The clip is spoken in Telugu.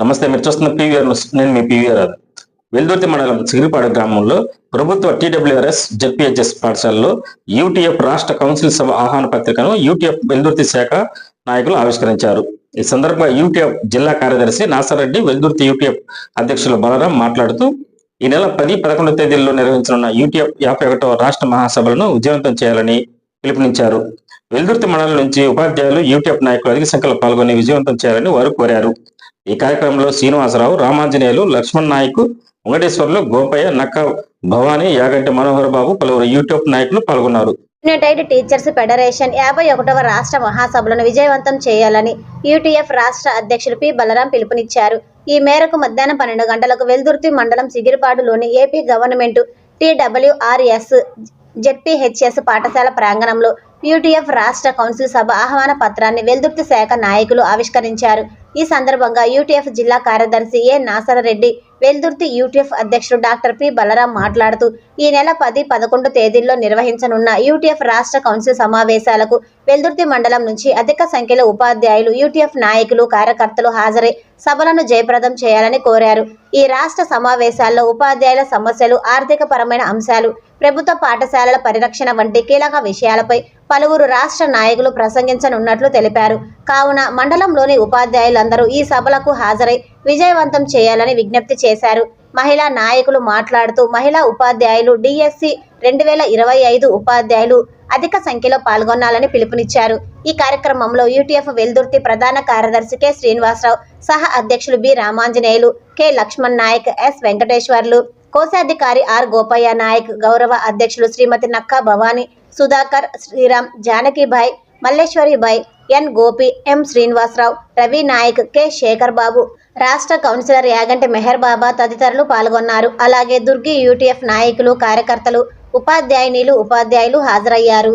నమస్తే మీరు చూస్తున్న పీవీఆర్ నేను మీ పీవీఆర్ వెల్దుర్తి మండలం సిగిరిపాడు గ్రామంలో ప్రభుత్వ టీడబ్ల్యూఆర్ఎస్ జెడ్పీహెచ్ఎస్ పాఠశాలలో యూటీఎఫ్ రాష్ట్ర కౌన్సిల్ సభ ఆహ్వాన పత్రికను యూటీఎఫ్ వెల్దుర్తి శాఖ నాయకులు ఆవిష్కరించారు. ఈ సందర్భంగా యూటీఎఫ్ జిల్లా కార్యదర్శి నాసారెడ్డి వెల్దుర్తి యూటీఎఫ్ అధ్యక్షులు బలరాం మాట్లాడుతూ ఈ నెల పది పదకొండు తేదీల్లో నిర్వహించనున్న యూటీఎఫ్ యాభై ఒకటవ రాష్ట్ర మహాసభలను విజయవంతం చేయాలని పిలుపునిచ్చారు. వెల్దుర్తి మండలం నుంచి ఉపాధ్యాయులు యూటీఎఫ్ నాయకులు అధిక సంఖ్యలో పాల్గొని విజయవంతం చేయాలని వారు కోరారు. ఈ కార్యక్రమంలో శ్రీనివాసరావు రామాంజనేయులు లక్ష్మణ్ నాయక్ వెంకటేశ్వర్లు గోపయ్య నక్క భవానీ యాగంటి మనోహర్ బాబు పలువురు యూట్యూబ్ నాయకులు పాల్గొన్నారు. యునైటెడ్ టీచర్స్ ఫెడరేషన్ యాభై ఒకటవ రాష్ట్ర మహాసభలను విజయవంతం చేయాలని యూటీఎఫ్ రాష్ట్ర అధ్యక్షులు పి. బలరాం పిలుపునిచ్చారు. ఈ మేరకు మధ్యాహ్నం పన్నెండు గంటలకు వెల్దుర్తి మండలం సిగిరిపాడులోని ఏపీ గవర్నమెంట్ టీడబ్ల్యూఆర్ఎస్ జెడ్పీహెచ్ఎస్ పాఠశాల ప్రాంగణంలో యూటీఎఫ్ రాష్ట్ర కౌన్సిల్ సభ ఆహ్వాన పత్రాన్ని వెల్దుర్తి శాఖ నాయకులు ఆవిష్కరించారు. ఈ సందర్భంగా యూటీఎఫ్ జిల్లా కార్యదర్శి ఏ నాసరరెడ్డి వెల్దుర్తి యూటీఎఫ్ అధ్యక్షుడు డాక్టర్ పి బలరాం మాట్లాడుతూ ఈ నెల పది పదకొండు తేదీల్లో నిర్వహించనున్న యూటీఎఫ్ రాష్ట్ర కౌన్సిల్ సమావేశాలకు వెల్దుర్తి మండలం నుంచి అధిక సంఖ్యలో ఉపాధ్యాయులు యూటీఎఫ్ నాయకులు కార్యకర్తలు హాజరై సభలను జయప్రదం చేయాలని కోరారు. ఈ రాష్ట్ర సమావేశాల్లో ఉపాధ్యాయుల సమస్యలు ఆర్థిక పరమైన అంశాలు ప్రభుత్వ పాఠశాలల పరిరక్షణ వంటి కీలక విషయాలపై పలువురు రాష్ట్ర నాయకులు ప్రసంగించనున్నట్లు తెలిపారు. కావున మండలంలోని ఉపాధ్యాయులందరూ ఈ సభలకు హాజరై విజయవంతం చేయాలని విజ్ఞప్తి చేశారు. మహిళా నాయకులు మాట్లాడుతూ మహిళా ఉపాధ్యాయులు డిఎస్సి రెండు వేల ఇరవై ఐదు ఉపాధ్యాయులు అధిక సంఖ్యలో పాల్గొనాలని పిలుపునిచ్చారు. ఈ కార్యక్రమంలో యూటీఎఫ్ వెల్దుర్తి ప్రధాన కార్యదర్శి కె. శ్రీనివాసరావు సహ అధ్యక్షులు B. Ramanjaneyulu K. Lakshman Naik S. Venkateswarlu కోశాధికారి ఆర్. గోపయ్య నాయక్ గౌరవ అధ్యక్షులు Shrimati Nakka Bhavani Sudhakar Sriram Janakibai Malleswaribai N. Gopi M. Srinivasarao Ravi Naik K. Sekhar Babu రాష్ట్ర కౌన్సిలర్ యాగంటి మెహర్ బాబా తదితరులు పాల్గొన్నారు. అలాగే దుర్గి యూటీఎఫ్ నాయకులు కార్యకర్తలు ఉపాధ్యాయునిలు ఉపాధ్యాయులు హాజరయ్యారు.